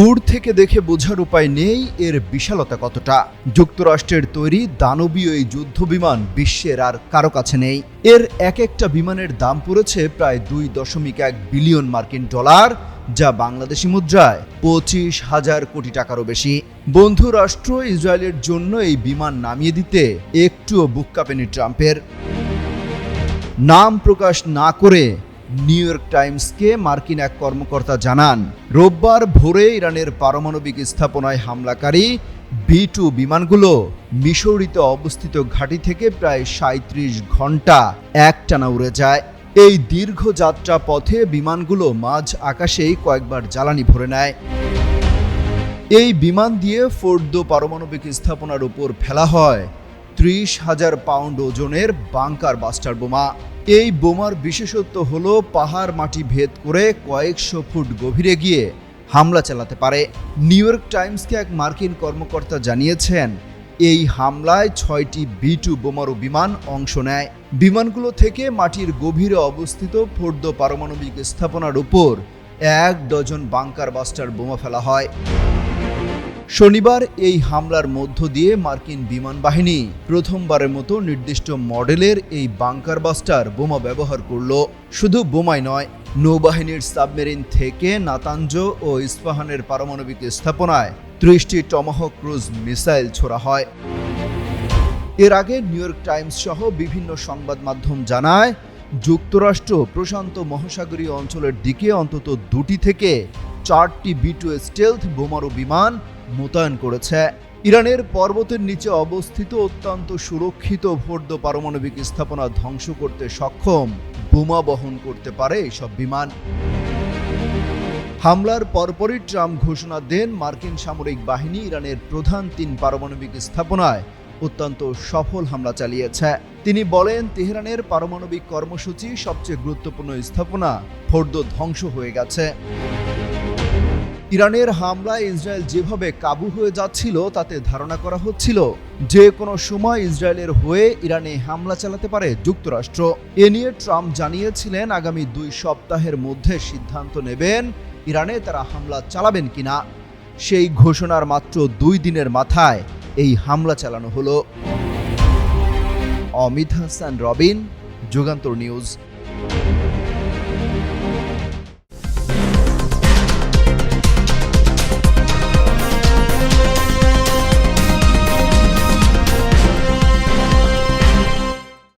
দূর থেকে দেখে বোঝার উপায় নেই এর বিশালতা কতটা। যুক্তরাষ্ট্রের তৈরি দানবীয় এই যুদ্ধ বিমান বিশ্বের আর কারও কাছে নেই। এর এক একটা বিমানের দাম পড়েছে প্রায় দুই দশমিক এক বিলিয়ন মার্কিন ডলার, যা বাংলাদেশি মুদ্রায় পঁচিশ হাজার কোটি টাকারও বেশি। বন্ধু রাষ্ট্র ইসরায়েলের জন্য এই বিমান নামিয়ে দিতে একটুও বুক কাঁপেনি ট্রাম্পের। নাম প্রকাশ না করে নিউ ইয়র্ক টাইমসকে মার্কিন এক কর্মকর্তা জানান, রোববার ভোরে ইরানের পারমাণবিক স্থাপনায় হামলাকারী বি টু বিমানগুলো মিশরিতে অবস্থিত ঘাঁটি থেকে প্রায় সাঁত্রিশ ঘণ্টা একটানা উড়ে যায়। এই দীর্ঘ যাত্রা পথে বিমানগুলো মাঝ আকাশেই কয়েকবার জ্বালানি ভরে নেয়। এই বিমান দিয়ে ফোর্দো পারমাণবিক স্থাপনার উপর ফেলা হয়। ত্রিশ হাজার পাউন্ড ওজনের বাংকার বাস্টার বোমা। এই বোমার বিশেষত্ব হল পাহাড় মাটি ভেদ করে কয়েকশো ফুট গভীরে গিয়ে হামলা চালাতে পারে। নিউ ইয়র্ক টাইমসকে এক মার্কিন কর্মকর্তা জানিয়েছেন, এই হামলায় ছয়টি বি টু বোমারু বিমান অংশ নেয়। বিমানগুলো থেকে মাটির গভীরে অবস্থিত ফোর্দ পারমাণবিক স্থাপনার উপর এক ডজন বাংকার বাস্টার বোমা ফেলা হয়। শনিবার এই হামলার মধ্য দিয়ে মার্কিন বিমান বাহিনী প্রথমবারের মতো নির্দিষ্ট মডেলের এই বাংকার বাস্টার বোমা ব্যবহার করল। শুধু বোমাই নয়, নৌবাহিনীর সাবমেরিন থেকে নাতাঞ্জ ও ইস্পাহানের পারমাণবিক স্থাপনায় ত্রিশটি টমাহক ক্রুজ মিসাইল ছোড়া হয়। এর আগে নিউ ইয়র্ক টাইমস সহ বিভিন্ন সংবাদ মাধ্যম জানায়, যুক্তরাষ্ট্র প্রশান্ত মহাসাগরীয় অঞ্চলের দিকে অন্তত দুটি থেকে চারটি বি টু স্টেলথ বোমারু বিমান মোতায়েন করেছে। ইরানের পর্বতের নিচে অবস্থিত অত্যন্ত সুরক্ষিত ভোর্দ পারমাণবিক স্থাপনা ধ্বংস করতে সক্ষম। বোমা বহন করতে পারে এসব বিমান। হামলার পরপরই ট্রাম্প ঘোষণা দেন, মার্কিন সামরিক বাহিনী ইরানের প্রধান তিন পারমাণবিক স্থাপনায় অত্যন্ত সফল হামলা চালিয়েছে। তিনি বলেন, তেহরানের পারমাণবিক কর্মসূচি সবচেয়ে গুরুত্বপূর্ণ স্থাপনা। ফোর্দ ধ্বংস হয়ে গেছে। ইরানের হামলায় ইসরায়েল যেভাবে কাবু হয়ে যাচ্ছিল, তাতে ধারণা করা হচ্ছিল যে কোনো সময় ইসরায়েলের হয়ে ইরানে হামলা চালাতে পারে যুক্তরাষ্ট্র। এ নিয়ে ট্রাম্প জানিয়েছিলেন, আগামী দুই সপ্তাহের মধ্যে সিদ্ধান্ত নেবেন ইরানে তারা হামলা চালাবেন কিনা। সেই ঘোষণার মাত্র দুই দিনের মাথায় এই হামলা চালানো হলো। অমিত হাসান, রবিন, যুগান্তর নিউজ।